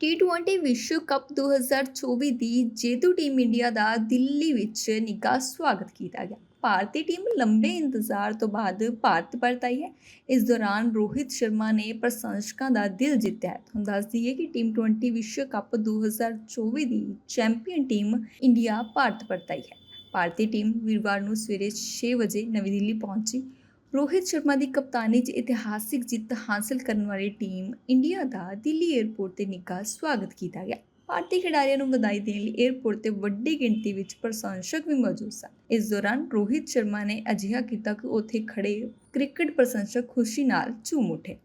T20 ਵਿਸ਼ਵ cup 2024 ਦੀ ਜੇਤੂ team India ਦਾ ਦਿੱਲੀ ਵਿੱਚ ਨਿੱਘਾ ਸਵਾਗਤ ਕੀਤਾ ਗਿਆ। ਭਾਰਤੀ ਟੀਮ ਲੰਬੇ ਇੰਤਜ਼ਾਰ ਤੋਂ ਬਾਅਦ ਭਾਰਤ ਪਰਤ ਆਈ ਹੈ। ਇਸ ਦੌਰਾਨ ਰੋਹਿਤ ਸ਼ਰਮਾ ਨੇ ਪ੍ਰਸ਼ੰਸਕਾਂ ਦਾ ਦਿਲ ਜਿੱਤਿਆ ਹੈ। ਤੁਹਾਨੂੰ ਦੱਸ ਦਈਏ ਕਿ ਟੀਮ 20 ਵਿਸ਼ਵ ਕੱਪ 2024 ਦੀ ਚੈਂਪੀਅਨ ਟੀਮ ਇੰਡੀਆ ਭਾਰਤ ਪਰਤ ਆਈ ਹੈ। ਭਾਰਤੀ ਟੀਮ ਵੀਰਵਾਰ ਨੂੰ ਸਵੇਰੇ 6 ਵਜੇ ਨਵੀਂ ਦਿੱਲੀ ਪਹੁੰਚੀ। ਰੋਹਿਤ ਸ਼ਰਮਾ ਦੀ ਕਪਤਾਨੀ 'ਚ ਇਤਿਹਾਸਿਕ ਜਿੱਤ ਹਾਸਲ ਕਰਨ ਵਾਲੀ ਟੀਮ ਇੰਡੀਆ ਦਾ ਦਿੱਲੀ 에ਅਰਪੋਰਟ ਤੇ ਨਿੱਘਾ ਸਵਾਗਤ ਕੀਤਾ ਗਿਆ। ਭਾਰਤੀ ਖਿਡਾਰੀਆਂ ਨੂੰ ਵਧਾਈ ਦੇਣ ਲਈ 에ਅਰਪੋਰਟ ਤੇ ਵੱਡੀ ਗਿਣਤੀ ਵਿੱਚ ਪ੍ਰਸ਼ੰਸਕ ਵੀ ਮੌਜੂਦ ਸਨ। ਇਸ ਦੌਰਾਨ ਰੋਹਿਤ ਸ਼ਰਮਾ ਨੇ ਅਜਿਹਾ ਕੀਤਾ ਕਿ ਉੱਥੇ ਖੜੇ ਕ੍ਰਿਕਟ ਪ੍ਰਸ਼ੰਸਕ ਖੁਸ਼ੀ ਨਾਲ ਝੂਮ ਉੱਠੇ।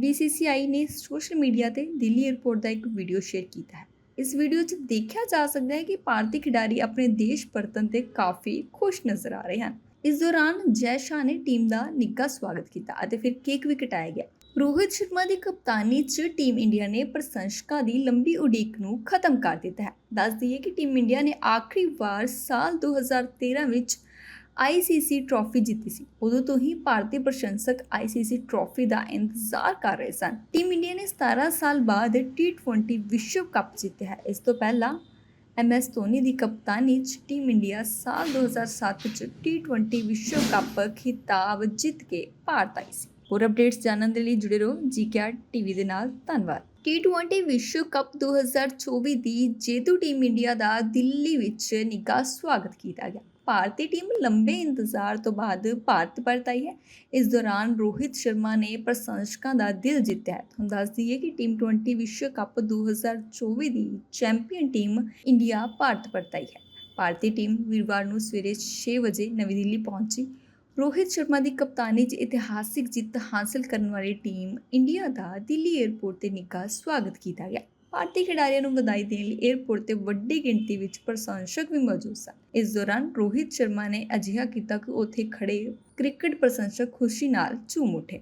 BCCI ਨੇ ਸੋਸ਼ਲ ਮੀਡੀਆ ਤੇ ਦਿੱਲੀ 에ਅਰਪੋਰਟ ਦਾ ਇੱਕ ਵੀਡੀਓ ਸ਼ੇਅਰ ਕੀਤਾ ਹੈ। ਇਸ ਵੀਡੀਓ 'ਚ ਦੇਖਿਆ ਜਾ ਸਕਦਾ ਹੈ ਕਿ ਭਾਰਤੀ ਖਿਡਾਰੀ ਆਪਣੇ ਦੇਸ਼ ਪਰਤਨ ਤੇ ਕਾਫੀ ਖੁਸ਼ ਨਜ਼ਰ ਆ ਰਹੇ ਹਨ। ਇਸ ਦੌਰਾਨ ਜੈ ਸ਼ਾਹ ਨੇ ਟੀਮ ਦਾ ਨਿੱਘਾ ਸਵਾਗਤ ਕੀਤਾ ਅਤੇ ਫਿਰ ਕੇਕ ਵੀ ਕਟਾਇਆ ਗਿਆ। ਰੋਹਿਤ ਸ਼ਰਮਾ ਦੀ ਕਪਤਾਨੀ 'ਚ ਟੀਮ ਇੰਡੀਆ ਨੇ ਪ੍ਰਸ਼ੰਸਕਾਂ ਦੀ ਲੰਬੀ ਉਡੀਕ ਨੂੰ ਖਤਮ ਕਰ ਦਿੱਤਾ ਹੈ। ਦੱਸ ਦਈਏ ਕਿ ਟੀਮ ਇੰਡੀਆ ਨੇ ਆਖਰੀ ਵਾਰ ਸਾਲ 2013 ਵਿੱਚ ICC ਟਰਾਫੀ ਜਿੱਤੀ ਸੀ। ਉਦੋਂ ਤੋਂ ਹੀ ਭਾਰਤੀ ਪ੍ਰਸ਼ੰਸਕ ICC ਟਰਾਫੀ ਦਾ ਇੰਤਜ਼ਾਰ ਕਰ ਰਹੇ ਸਨ। ਟੀਮ ਇੰਡੀਆ ਨੇ 17 ਸਾਲ ਬਾਅਦ T20 ਵਿਸ਼ਵ ਕੱਪ ਜਿੱਤਿਆ ਹੈ। ਇਸ ਤੋਂ ਪਹਿਲਾਂ ਐਮਐਸ ਧੋਨੀ ਦੀ ਕਪਤਾਨੀ 'ਚ ਟੀਮ ਇੰਡੀਆ ਸਾਲ 2007 'ਚ T20 ਵਿਸ਼ਵ ਕੱਪ ਖਿਤਾਬ ਜਿੱਤ ਕੇ ਭਾਰਤ ਆਈ ਸੀ। ਹੋਰ ਅਪਡੇਟਸ ਜਾਣਨ ਦੇ ਲਈ ਜੁੜੇ ਰਹੋ ਜੀਕੇਆਰ ਟੀਵੀ ਦੇ ਨਾਲ। ਧੰਨਵਾਦ। T20 ਵਿਸ਼ਵ ਕੱਪ 2024 ਦੀ ਜੇਤੂ ਟੀਮ ਇੰਡੀਆ ਦਾ ਦਿੱਲੀ ਵਿੱਚ ਨਿੱਘਾ ਸਵਾਗਤ ਕੀਤਾ ਗਿਆ। ਭਾਰਤੀ ਟੀਮ ਲੰਬੇ ਇੰਤਜ਼ਾਰ ਤੋਂ ਬਾਅਦ ਭਾਰਤ ਪਰਤ ਆਈ ਹੈ। ਇਸ ਦੌਰਾਨ ਰੋਹਿਤ ਸ਼ਰਮਾ ਨੇ ਪ੍ਰਸ਼ੰਸਕਾਂ ਦਾ ਦਿਲ ਜਿੱਤਿਆ ਹੈ। ਤੁਹਾਨੂੰ ਦੱਸ ਦਈਏ ਕਿ ਟੀਮ 20 ਵਿਸ਼ਵ ਕੱਪ 2024 ਦੀ ਚੈਂਪੀਅਨ ਟੀਮ ਇੰਡੀਆ ਭਾਰਤ ਪਰਤ ਆਈ ਹੈ। ਭਾਰਤੀ ਟੀਮ ਵੀਰਵਾਰ ਨੂੰ ਸਵੇਰੇ 6 ਵਜੇ ਨਵੀਂ ਦਿੱਲੀ ਪਹੁੰਚੀ। ਰੋਹਿਤ ਸ਼ਰਮਾ ਦੀ ਕਪਤਾਨੀ 'ਚ ਇਤਿਹਾਸਿਕ ਜਿੱਤ ਹਾਸਲ ਕਰਨ ਵਾਲੀ ਟੀਮ ਇੰਡੀਆ ਦਾ ਦਿੱਲੀ 에ਅਰਪੋਰਟ ਤੇ ਨਿੱਘਾ ਸਵਾਗਤ ਕੀਤਾ ਗਿਆ। ਭਾਰਤੀ ਖਿਡਾਰੀਆਂ ਨੂੰ ਵਧਾਈ ਦੇਣ ਲਈ 에ਅਰਪੋਰਟ ਤੇ ਵੱਡੀ ਗਿਣਤੀ ਵਿੱਚ ਪ੍ਰਸ਼ੰਸਕ ਵੀ ਮੌਜੂਦ ਸਨ। ਇਸ ਦੌਰਾਨ ਰੋਹਿਤ ਸ਼ਰਮਾ ਨੇ ਅਜਿਹਾ ਕੀਤਾ ਕਿ ਉੱਥੇ ਖੜੇ ਕ੍ਰਿਕਟ ਪ੍ਰਸ਼ੰਸਕ ਖੁਸ਼ੀ ਨਾਲ ਝੂਮ ਉੱਠੇ।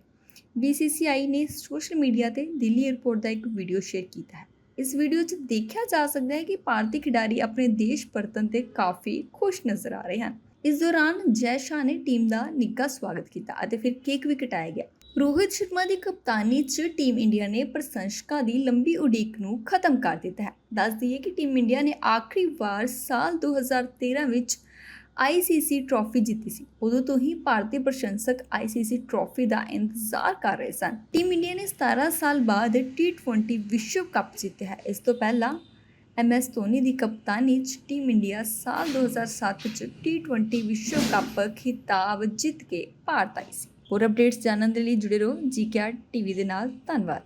BCCI ਨੇ ਸੋਸ਼ਲ ਮੀਡੀਆ ਤੇ ਦਿੱਲੀ 에ਅਰਪੋਰਟ ਦਾ ਇੱਕ ਵੀਡੀਓ ਸ਼ੇਅਰ ਕੀਤਾ ਹੈ। ਇਸ ਵੀਡੀਓ 'ਚ ਦੇਖਿਆ ਜਾ ਸਕਦਾ ਹੈ ਕਿ ਭਾਰਤੀ ਖਿਡਾਰੀ ਆਪਣੇ ਦੇਸ਼ ਪਰਤਣ ਤੇ ਕਾਫੀ ਖੁਸ਼ ਨਜ਼ਰ ਆ ਰਹੇ ਹਨ। ਇਸ ਦੌਰਾਨ ਜੈ ਸ਼ਾਹ ਨੇ ਟੀਮ ਦਾ ਨਿੱਘਾ ਸਵਾਗਤ ਕੀਤਾ ਅਤੇ ਫਿਰ ਕੇਕ ਵੀ ਕਟਾਇਆ ਗਿਆ। ਰੋਹਿਤ ਸ਼ਰਮਾ ਦੀ ਕਪਤਾਨੀ 'ਚ ਟੀਮ ਇੰਡੀਆ ਨੇ ਪ੍ਰਸ਼ੰਸਕਾਂ ਦੀ ਲੰਬੀ ਉਡੀਕ ਨੂੰ ਖਤਮ ਕਰ ਦਿੱਤਾ ਹੈ। ਦੱਸ ਦਈਏ ਕਿ ਟੀਮ ਇੰਡੀਆ ਨੇ ਆਖਰੀ ਵਾਰ ਸਾਲ 2013 ਵਿੱਚ ICC ਟਰਾਫੀ ਜਿੱਤੀ ਸੀ। ਉਦੋਂ ਤੋਂ ਹੀ ਭਾਰਤੀ ਪ੍ਰਸ਼ੰਸਕ ICC ਟਰਾਫੀ ਦਾ ਇੰਤਜ਼ਾਰ ਕਰ ਰਹੇ ਸਨ। ਟੀਮ ਇੰਡੀਆ ਨੇ 17 ਸਾਲ ਬਾਅਦ T20 ਵਿਸ਼ਵ ਕੱਪ ਜਿੱਤਿਆ ਹੈ। ਇਸ ਤੋਂ ਪਹਿਲਾਂ ਐਮਐਸ ਧੋਨੀ ਦੀ ਕਪਤਾਨੀ 'ਚ ਟੀਮ ਇੰਡੀਆ ਸਾਲ 2007 'ਚ T20 ਵਿਸ਼ਵ ਕੱਪ ਖਿਤਾਬ ਜਿੱਤ ਕੇ ਭਾਰਤ ਆਈ ਸੀ। ਹੋਰ ਅਪਡੇਟਸ ਜਾਣਨ ਦੇ ਲਈ ਜੁੜੇ ਰਹੋ ਜੀਕੇਆਰ ਟੀਵੀ ਦੇ ਨਾਲ। ਧੰਨਵਾਦ।